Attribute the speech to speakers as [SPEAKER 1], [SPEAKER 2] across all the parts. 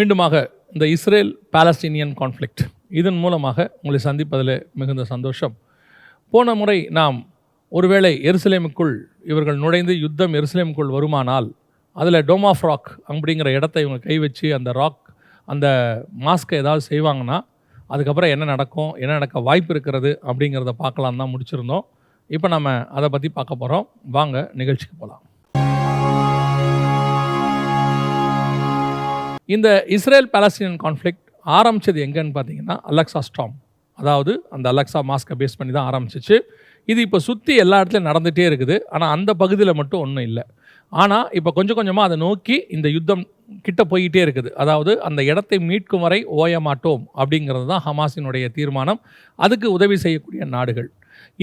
[SPEAKER 1] மீண்டுமாக இந்த Israel Palestinian conflict இதன் மூலமாக உங்களை சந்திப்பதில் மிகுந்த சந்தோஷம். போன முறை நாம் ஒருவேளை எருசலேமுக்குள் இவர்கள் நுழைந்து யுத்தம் எருசலேமுக்குள் வருமானால் அதில் டோமாஃப் ராக் அப்படிங்கிற இடத்தை இவங்க கை வச்சு அந்த ராக் அந்த மாஸ்க்கை ஏதாவது செய்வாங்கன்னா அதுக்கப்புறம் என்ன நடக்கும் என்ன நடக்க வாய்ப்பு இருக்கிறது அப்படிங்கிறத பார்க்கலாம் தான் முடிச்சிருந்தோம். இப்போ நம்ம அதை பற்றி பார்க்க போகிறோம் வாங்க நிகழ்ச்சிக்கு போகலாம் இந்த இஸ்ரேல் பாலஸ்தீனியன் கான்ஃப்ளிக்ட் ஆரம்பித்தது எங்கன்னு பார்த்தீங்கன்னா அலெக்சா ஸ்டாம். அதாவது அந்த அலெக்சா மாஸ்கை பேஸ் பண்ணி தான் ஆரம்பிச்சிச்சு. இது இப்போ சுற்றி எல்லா இடத்துலையும் நடந்துகிட்டே இருக்குது. ஆனால் அந்த பகுதியில் மட்டும் ஒன்றும் இல்லை. ஆனால் இப்போ கொஞ்சம் கொஞ்சமாக அதை நோக்கி இந்த யுத்தம் கிட்ட போய்கிட்டே இருக்குது. அதாவது அந்த இடத்தை மீட்கும் வரை ஓய மாட்டோம் அப்படிங்கிறது தான் ஹமாஸினுடைய தீர்மானம். அதுக்கு உதவி செய்யக்கூடிய நாடுகள்.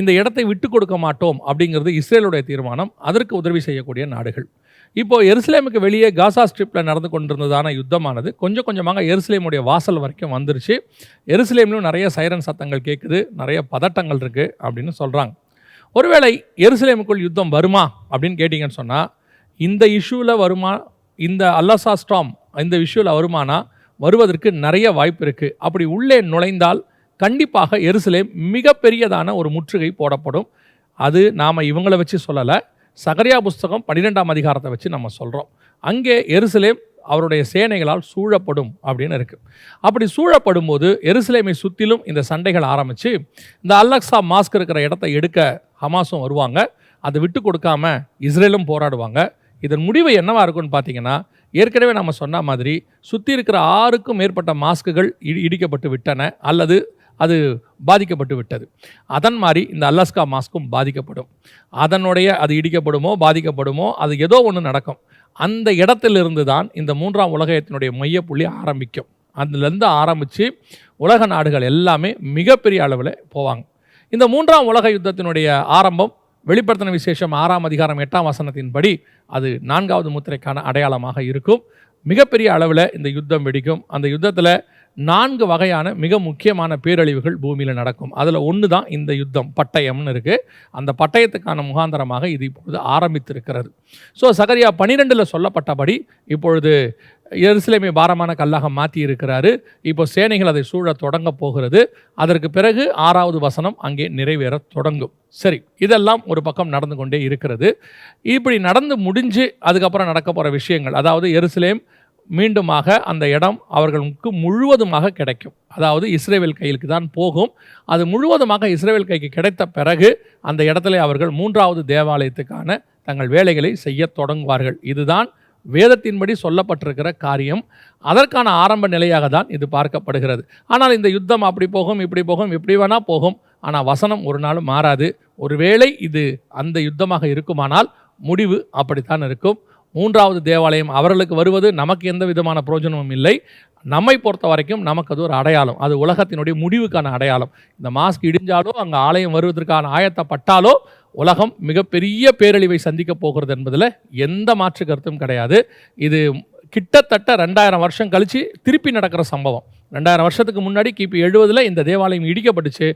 [SPEAKER 1] இந்த இடத்தை விட்டு கொடுக்க மாட்டோம் அப்படிங்கிறது இஸ்ரேலுடைய தீர்மானம். அதற்கு உதவி செய்யக்கூடிய நாடுகள். இப்போ எருசலேமுக்கு வெளியே காசா ஸ்ட்ரிப்பில் நடந்து கொண்டிருந்ததான யுத்தமானது கொஞ்சம் கொஞ்சமாக எருசலேமுடைய வாசல் வரைக்கும் வந்துருச்சு. எருசலேம்லையும் நிறைய சைரன் சத்தங்கள் கேட்குது நிறைய பதட்டங்கள் இருக்குது அப்படின்னு சொல்கிறாங்க ஒருவேளை எருசலேமுக்குள் யுத்தம் வருமா அப்படின்னு கேட்டிங்கன்னு சொன்னால் இந்த இஷ்யூவில் வருமா இந்த அல்லசா ஸ்டாம் இந்த இஷ்யூவில் வருமானா வருவதற்கு நிறைய வாய்ப்பு இருக்குது அப்படி உள்ளே நுழைந்தால் கண்டிப்பாக எருசலேம் மிகப்பெரியதான ஒரு முற்றுகை போடப்படும். அது நாம் இவங்களை வச்சு சொல்லலை. சகரியா புஸ்தகம் பன்னிரெண்டாம் அதிகாரத்தை வச்சு நம்ம சொல்கிறோம் அங்கே எருசலேம் அவருடைய சேனைகளால் சூழப்படும் அப்படின்னு இருக்குது அப்படி சூழப்படும் போது எருசலேமை சுற்றிலும் இந்த சண்டைகள் ஆரம்பித்து இந்த அல்லக்ஸா மாஸ்க் இருக்கிற இடத்த எடுக்க ஹமாஸும் வருவாங்க. அதை விட்டு கொடுக்காம இஸ்ரேலும் போராடுவாங்க. இதன் முடிவு என்னவாக இருக்கும்னு பார்த்தீங்கன்னா ஏற்கனவே நம்ம சொன்ன மாதிரி சுற்றி இருக்கிற ஆறுக்கும் மேற்பட்ட மாஸ்க்குகள் இடி இடிக்கப்பட்டு விட்டன. அல்லது அது பாதிக்கப்பட்டு விட்டது அதன் மாதிரி இந்த அல்லாஸ்கா மாஸ்க்கும் பாதிக்கப்படும். அதனுடைய அது இடிக்கப்படுமோ பாதிக்கப்படுமோ அது ஏதோ ஒன்று நடக்கும். அந்த இடத்திலிருந்து தான் இந்த மூன்றாம் உலகத்தினுடைய மையப்புள்ளி ஆரம்பிக்கும். அதுலேருந்து ஆரம்பித்து உலக நாடுகள் எல்லாமே மிகப்பெரிய அளவில் போவாங்க. இந்த மூன்றாம் உலக யுத்தத்தினுடைய ஆரம்பம் வெளிப்படுத்தின விசேஷம் ஆறாம் அதிகாரம் எட்டாம் வசனத்தின்படி அது நான்காவது முத்திரைக்கான அடையாளமாக இருக்கும். மிகப்பெரிய அளவில் இந்த யுத்தம் வெடிக்கும். அந்த யுத்தத்தில் நான்கு வகையான மிக முக்கியமான பேரழிவுகள் பூமியில் நடக்கும். அதில் ஒன்று தான் இந்த யுத்தம் பட்டயம்னு இருக்குது அந்த பட்டயத்துக்கான முகாந்தரமாக இது இப்பொழுது ஆரம்பித்திருக்கிறது. ஸோ சகரியா பனிரெண்டில் சொல்லப்பட்டபடி இப்பொழுது எருசலேமை பாரமான கல்லாக மாற்றி இருக்கிறாரு இப்போ சேனைகள் அதை சூழ தொடங்க போகிறது. அதற்கு பிறகு ஆறாவது வசனம் அங்கே நிறைவேற தொடங்கும். சரி இதெல்லாம் ஒரு பக்கம் நடந்து கொண்டே இருக்கிறது. இப்படி நடந்து முடிஞ்சு அதுக்கப்புறம் நடக்க போகிற விஷயங்கள் அதாவது எருசலேம் மீண்டுமாக அந்த இடம் அவர்களுக்கு முழுவதுமாக கிடைக்கும். அதாவது இஸ்ரேவேல் கையிலுக்கு தான் போகும். அது முழுவதுமாக இஸ்ரேவேல் கைக்கு கிடைத்த பிறகு அந்த இடத்துல அவர்கள் மூன்றாவது தேவாலயத்துக்கான தங்கள் வேலைகளை செய்ய தொடங்குவார்கள். இதுதான் வேதத்தின்படி சொல்லப்பட்டிருக்கிற காரியம். அதற்கான ஆரம்ப நிலையாக தான் இது பார்க்கப்படுகிறது. ஆனால் இந்த யுத்தம் அப்படி போகும் இப்படி போகும் இப்படி வேணால் போகும். ஆனால் வசனம் ஒரு நாளும் மாறாது. ஒருவேளை இது அந்த யுத்தமாக இருக்குமானால் முடிவு அப்படித்தான் இருக்கும். மூன்றாவது தேவாலயம் அவர்களுக்கு வருவது நமக்கு எந்த விதமான பிரயோஜனமும் இல்லை. நம்மை பொறுத்த வரைக்கும் நமக்கு அது ஒரு அடையாளம். அது உலகத்தினுடைய முடிவுக்கான அடையாளம். இந்த மாஸ்க் இடிஞ்சாலோ அங்கே ஆலயம் வருவதற்கான ஆயத்தப்பட்டாலோ உலகம் மிகப்பெரிய பேரழிவை சந்திக்க போகிறது என்பதில் எந்த மாற்று கருத்தும் கிடையாது. இது கிட்டத்தட்ட ரெண்டாயிரம் வருஷம் கழித்து திருப்பி நடக்கிற சம்பவம். ரெண்டாயிரம் வருஷத்துக்கு முன்னாடி கிபி எழுபதில் இந்த தேவாலயம் இடிக்கப்பட்டுச்சு.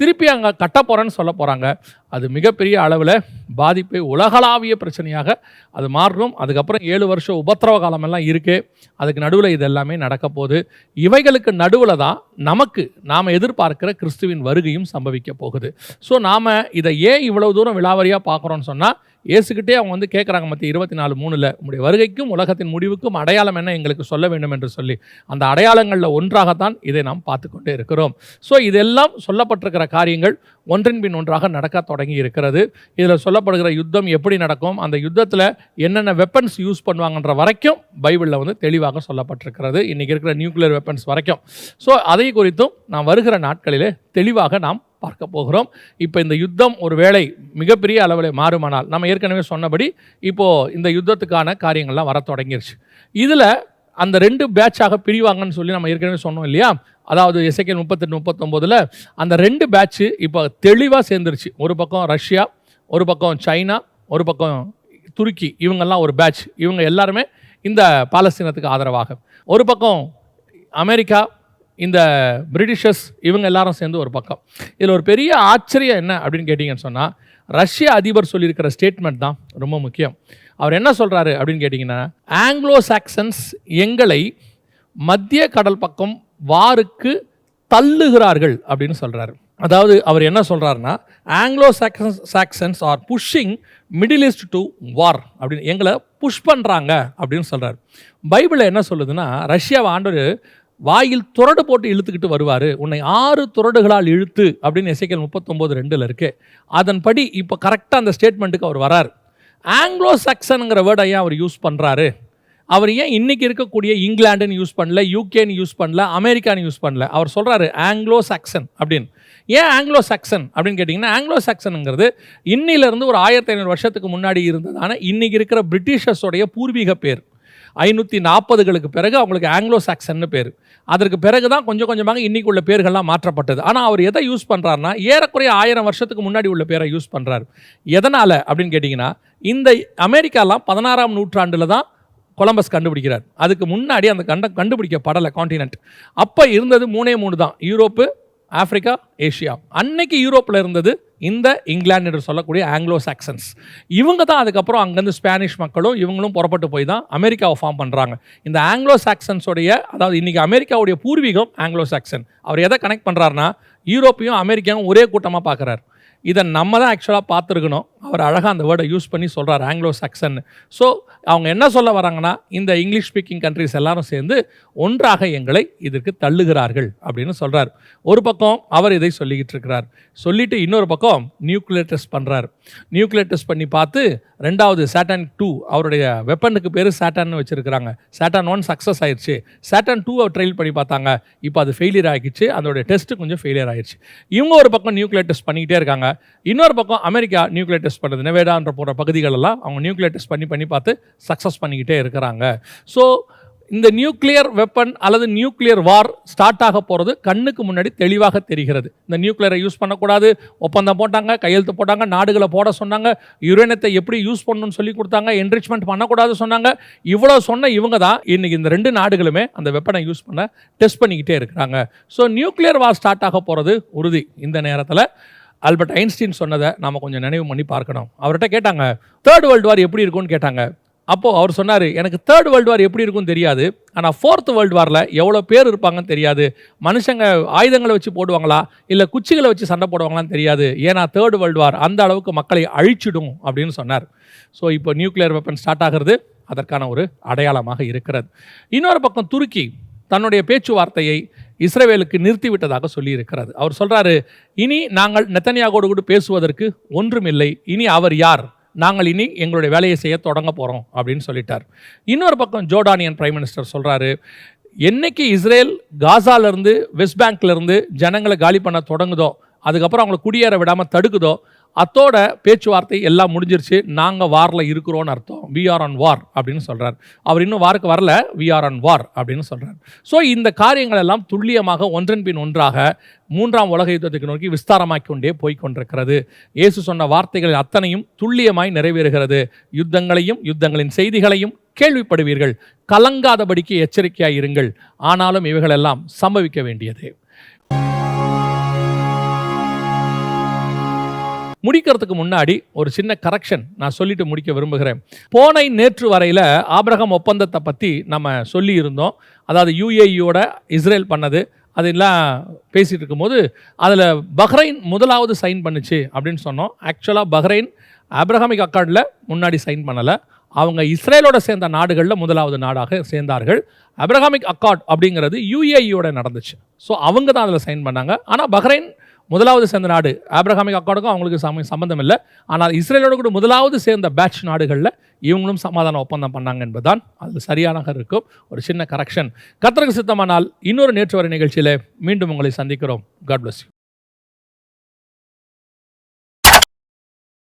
[SPEAKER 1] திருப்பி அங்கே கட்ட போகிறேன்னு சொல்ல போகிறாங்க அது மிகப்பெரிய அளவில் பாதிப்பை உலகளாவிய பிரச்சனையாக அது மாறணும். அதுக்கப்புறம் ஏழு வருஷம் உபத்திரவ காலமெல்லாம் இருக்குது அதுக்கு நடுவில் இது எல்லாமே நடக்க போகுது. இவைகளுக்கு நடுவில் தான் நமக்கு நாம் எதிர்பார்க்கிற கிறிஸ்துவின் வருகையும் சம்பவிக்க போகுது. ஸோ நாம் இதை ஏன் இவ்வளோ தூரம் விழாவரியாக பார்க்குறோன்னு சொன்னால் இயேசுக்கிட்டே அவங்க வந்து கேட்குறாங்க மற்ற இருபத்தி நாலு மூணில் உங்களுடைய வருகைக்கும் உலகத்தின் முடிவுக்கும் அடையாளம் என்ன எங்களுக்கு சொல்ல வேண்டும் என்று சொல்லி. அந்த அடையாளங்களில் ஒன்றாகத்தான் இதை நாம் பார்த்து கொண்டே இருக்கிறோம். ஸோ இதெல்லாம் சொல்லப்பட்டிருக்கிற காரியங்கள் ஒன்றின் பின் ஒன்றாக நடக்க தொடங்கி இருக்கிறது. இதில் சொல்லப்படுகிற யுத்தம் எப்படி நடக்கும் அந்த யுத்தத்தில் என்னென்ன வெப்பன்ஸ் யூஸ் பண்ணுவாங்கன்ற வரைக்கும் பைபிளில் வந்து தெளிவாக சொல்லப்பட்டிருக்கிறது. இன்றைக்கி இருக்கிற நியூக்ளியர் வெப்பன்ஸ் வரைக்கும். ஸோ அதை குறித்தும் நாம் வருகிற நாட்களிலே தெளிவாக நாம் பார்க்க போகிறோம். இப்போ இந்த யுத்தம் ஒரு வேளை மிகப்பெரிய அளவில் மாறுமானால் நம்ம ஏற்கனவே சொன்னபடி இப்போது இந்த யுத்தத்துக்கான காரியங்கள்லாம் வர தொடங்கிருச்சு. இதில் அந்த ரெண்டு பேட்சாக பிரிவாங்கன்னு சொல்லி நம்ம ஏற்கனவே சொன்னோம் இல்லையா? அதாவது எஸ்ஐகேல் முப்பத்தெட்டு முப்பத்தொம்போதில் அந்த ரெண்டு பேட்ச்சு இப்போ தெளிவாக சேர்ந்துருச்சு. ஒரு பக்கம் ரஷ்யா ஒரு பக்கம் சைனா ஒரு பக்கம் துருக்கி. இவங்கெல்லாம் ஒரு பேட்ச் இவங்க எல்லாருமே இந்த பாலஸ்தீனத்துக்கு ஆதரவாக. ஒரு பக்கம் அமெரிக்கா இந்த பிரிட்டிஷர்ஸ் இவங்க எல்லாரும் சேர்ந்து ஒரு பக்கம். இதில் ஒரு பெரிய ஆச்சரியம் என்ன அப்படின்னு கேட்டிங்கன்னு சொன்னால் ரஷ்ய அதிபர் சொல்லியிருக்கிற ஸ்டேட்மெண்ட் தான் ரொம்ப முக்கியம். அவர் என்ன சொல்கிறாரு அப்படின்னு கேட்டிங்கன்னா ஆங்கிலோ சாக்சன்ஸ் எங்களை மத்திய கடல் பக்கம் வாருக்கு தள்ளுகிறார்கள் அப்படின்னு சொல்கிறாரு அதாவது அவர் என்ன சொல்கிறாருன்னா Anglo Saxons Saxons are pushing middle east to war அப்படின்னு எங்களை புஷ் பண்ணுறாங்க அப்படின்னு சொல்கிறார் பைபிளில் என்ன சொல்லுதுன்னா ரஷ்யாவை ஆண்டவர் வாயில் துரடு போட்டு இழுத்துக்கிட்டு வருவார். உன்னை ஆறு துரடுகளால் இழுத்து அப்படின்னு இசைக்கல் முப்பத்தொம்போது ரெண்டில் இருக்குது அதன்படி இப்போ கரெக்டாக அந்த ஸ்டேட்மெண்ட்டுக்கு அவர் வரார். ஆங்கிலோ சாக்சனுங்கிற வேர்டை ஏன் அவர் யூஸ் பண்ணுறாரு அவர் ஏன் இன்னைக்கு இருக்கக்கூடிய இங்கிலாண்டுன்னு யூஸ் பண்ணல யூகேன்னு யூஸ் பண்ணல அமெரிக்கான்னு யூஸ் பண்ணல? அவர் சொல்கிறாரு ஆங்கிலோ சாக்சன் அப்படின்னு. ஏன் ஆங்கிலோ சாக்சன் அப்படின்னு கேட்டிங்கன்னா ஆங்கிலோ சாக்சனுங்கிறது இன்னிலிருந்து ஒரு ஆயிரத்தி ஐநூறு வருஷத்துக்கு முன்னாடி இருந்ததான இன்னைக்கு இருக்கிற பிரிட்டிஷர்ஸோடைய பூர்வீக பேர். ஐநூற்றி நாற்பதுகளுக்கு பிறகு அவங்களுக்கு ஆங்கிலோ சாக்சன்னு பேர். அதற்கு பிறகு தான் கொஞ்சம் கொஞ்சமாக இன்றைக்கு உள்ள பேர்கள்லாம் மாற்றப்பட்டது. ஆனால் அவர் எதை யூஸ் பண்ணுறாருனா ஏறக்குறைய ஆயிரம் வருஷத்துக்கு முன்னாடி உள்ள பேரை யூஸ் பண்ணுறாரு எதனால் அப்படின்னு கேட்டிங்கன்னா இந்த அமெரிக்காலாம் பதினாறாம் நூற்றாண்டில் தான் கொலம்பஸ் கண்டுபிடிக்கிறார். அதுக்கு முன்னாடி அந்த கண்ட கண்டுபிடிக்கப்படலை காண்டினென்ட் அப்போ இருந்தது மூணே மூணு தான். Europe Africa Asia. அன்னைக்கு யூரோப்பில் இருந்தது இந்த இங்கிலாந்து என்று சொல்லக்கூடிய ஆங்கிலோ சாக்சன்ஸ் இவங்க தான் அதுக்கப்புறம் அங்கேருந்து ஸ்பானிஷ் மக்களும் இவங்களும் புறப்பட்டு போய் தான் அமெரிக்காவை ஃபார்ம் பண்ணுறாங்க இந்த ஆங்கிலோ சாக்சன்ஸோடைய அதாவது இன்றைக்கி அமெரிக்காவுடைய பூர்வீகம் ஆங்கிலோ சாக்சன் அவர் எதை கனெக்ட் பண்ணுறாருனா யூரோப்பையும் அமெரிக்காவும் ஒரே கூட்டமாக பார்க்குறாரு. இதை நம்ம தான் ஆக்சுவலாக பார்த்துருக்கணும். அவர் அழகாக அந்த வேர்டை யூஸ் பண்ணி சொல்கிறார் ஆங்கிலோ சக்சன் ஸோ அவங்க என்ன சொல்ல வராங்கன்னா இந்த இங்கிலீஷ் ஸ்பீக்கிங் கண்ட்ரிஸ் எல்லாரும் சேர்ந்து ஒன்றாக எங்களை இதற்கு தள்ளுகிறார்கள் அப்படின்னு சொல்கிறார் ஒரு பக்கம் அவர் இதை சொல்லிக்கிட்டு இருக்கிறார். சொல்லிட்டு இன்னொரு பக்கம் நியூக்ளியர் டெஸ்ட் பண்ணுறார் நியூக்ளியர் டெஸ்ட் பண்ணி பார்த்து ரெண்டாவது சேட்டன் டூ அவருடைய வெப்பனுக்கு பேர் சேட்டன் வச்சுருக்கிறாங்க. சேட்டன் ஒன் சக்ஸஸ் ஆயிடுச்சு சேட்டன் டூ அவர் ட்ரையல் பண்ணி பார்த்தாங்க. இப்போ அது ஃபெயிலியர் ஆகிடுச்சு. அதோடைய டெஸ்ட்டு கொஞ்சம் ஃபெயிலியர் ஆயிடுச்சு இவங்க ஒரு பக்கம் நியூக்ளியர் டெஸ்ட் பண்ணிக்கிட்டே இருக்காங்க. இன்னொரு பக்கம் அமெரிக்கா நியூக்ளியர் டெஸ்ட் பண்ணுறது நெவேடான்ற போகிற பகுதிகளெல்லாம் அவங்க நியூக்ளியர் டெஸ்ட் பண்ணி பண்ணி பார்த்து சக்ஸஸ் பண்ணிக்கிட்டே இருக்கிறாங்க. ஸோ இந்த நியூக்ளியர் வெப்பன் அல்லது நியூக்ளியர் வார் ஸ்டார்ட் ஆக போகிறது கண்ணுக்கு முன்னாடி தெளிவாக தெரிகிறது. இந்த நியூக்ளியரை யூஸ் பண்ணக்கூடாது. ஒப்பந்தம் போட்டாங்க கையெழுத்து போட்டாங்க நாடுகளை போட சொன்னாங்க யுரேனியத்தை எப்படி யூஸ் பண்ணணும்னு சொல்லி கொடுத்தாங்க என்ரிச்மெண்ட் பண்ணக்கூடாது சொன்னாங்க. இவ்வளோ சொன்ன இவங்க தான் இன்னைக்கு இந்த ரெண்டு நாடுகளுமே அந்த வெப்பனை யூஸ் பண்ண டெஸ்ட் பண்ணிக்கிட்டே இருக்கிறாங்க. ஸோ நியூக்ளியர் வார் ஸ்டார்ட் ஆக போகிறது உறுதி இந்த நேரத்தில். ஆல்பர்ட் ஐன்ஸ்டீன் சொன்னதை நாம் கொஞ்சம் நினைவு பண்ணி பார்க்கணும். அவர்கிட்ட கேட்டாங்க தேர்ட் வேர்ல்டு வார் எப்படி இருக்கும்னு கேட்டாங்க. அப்போது அவர் சொன்னார் எனக்கு தேர்ட் வேர்ல்டு வார் எப்படி இருக்கும்னு தெரியாது. ஆனால் ஃபோர்த் வேர்ல்டு வாரில் எவ்வளோ பேர் இருப்பாங்கன்னு தெரியாது. மனுஷங்க ஆயுதங்களை வச்சு போடுவாங்களா? இல்லை குச்சிகளை வச்சு சண்டை போடுவாங்களான்னு தெரியாது. ஏன்னா தேர்ட் வேர்ல்டு வார் அந்த அளவுக்கு மக்களை அழிச்சிடும் அப்படின்னு சொன்னார். ஸோ இப்போ நியூக்ளியர் வெப்பன் ஸ்டார்ட் ஆகிறது அதற்கான ஒரு அடையாளமாக இருக்கிறது. இன்னொரு பக்கம் துருக்கி தன்னுடைய பேச்சுவார்த்தையை இஸ்ரேவேலுக்கு நிறுத்திவிட்டதாக சொல்லியிருக்கிறது. அவர் சொல்கிறாரு இனி நாங்கள் நெத்தனியாகோடு கூட பேசுவதற்கு ஒன்றுமில்லை. இனி அவர் யார்? நாங்கள் இனி எங்களுடைய வேலையை செய்ய தொடங்க போகிறோம் அப்படின்னு சொல்லிட்டார். இன்னொரு பக்கம் ஜோர்டானியன் பிரைம் மினிஸ்டர் சொல்கிறாரு என்னைக்கு இஸ்ரேல் காசாலேருந்து வெஸ்ட் பேங்க்லேருந்து ஜனங்களை காலி பண்ண தொடங்குதோ அதுக்கப்புறம் அவங்களை குடியேற விடாமல் தடுக்குதோ அத்தோட பேச்சுவார்த்தை எல்லாம் முடிஞ்சிருச்சு. நாங்கள் வாரில் இருக்கிறோன்னு அர்த்தம். வி ஆர் ஆன் வார் அப்படின்னு சொல்கிறார் அவர் இன்னும் வாருக்கு வரல. வி ஆர் ஆன் வார் அப்படின்னு சொல்கிறார் ஸோ இந்த காரியங்கள் எல்லாம் துல்லியமாக ஒன்றன் பின் ஒன்றாக மூன்றாம் உலக யுத்தத்துக்கு நோக்கி விஸ்தாரமாக்கி கொண்டே போய் கொண்டிருக்கிறது இயேசு சொன்ன வார்த்தைகள் அத்தனையும் துல்லியமாய் நிறைவேறுகிறது. யுத்தங்களையும் யுத்தங்களின் செய்திகளையும் கேள்விப்படுவீர்கள். கலங்காதபடிக்கு எச்சரிக்கையாக இருங்கள். ஆனாலும் இவைகளெல்லாம் சம்பவிக்க வேண்டியது. முடிக்கிறதுக்கு முன்னாடி ஒரு சின்ன கரெக்ஷன் நான் சொல்லிட்டு முடிக்க விரும்புகிறேன். போனை நேற்று வரையில் ஆபிரகம் ஒப்பந்தத்தை பற்றி நம்ம சொல்லி இருந்தோம் அதாவது யுஏஇயோட இஸ்ரேல் பண்ணது அதெல்லாம் பேசிகிட்டு இருக்கும்போது அதில் பஹ்ரைன் முதலாவது சைன் பண்ணுச்சு அப்படின்னு சொன்னோம். ஆக்சுவலாக பஹ்ரைன் ஆப்ரஹாமிக் அக்கார்டில் முன்னாடி சைன் பண்ணலை. அவங்க இஸ்ரேலோட சேர்ந்த நாடுகளில் முதலாவது நாடாக சேர்ந்தார்கள். அப்ரஹாமிக் அக்கார்ட் அப்படிங்கிறது யுஏஇயோட நடந்துச்சு. ஸோ அவங்க தான் அதில் சைன் பண்ணாங்க. ஆனால் பஹ்ரைன் முதலாவது சேர்ந்த நாடு. ஆப்ரஹாமிக் அக்கார்டுக்கும் அவங்களுக்கு சம சம்மந்தம் இல்லை. ஆனால் இஸ்ரேலோட கூட முதலாவது சேர்ந்த பேட்ச் நாடுகளில் இவங்களும் சமாதான ஒப்பந்தம் பண்ணாங்க என்பதுதான் அது சரியாக இருக்கும். ஒரு சின்ன கரெக்ஷன் கத்தருக்கு சித்தமானால் இன்னொரு நேற்று வரை நிகழ்ச்சியில் மீண்டும் உங்களை சந்திக்கிறோம். God bless you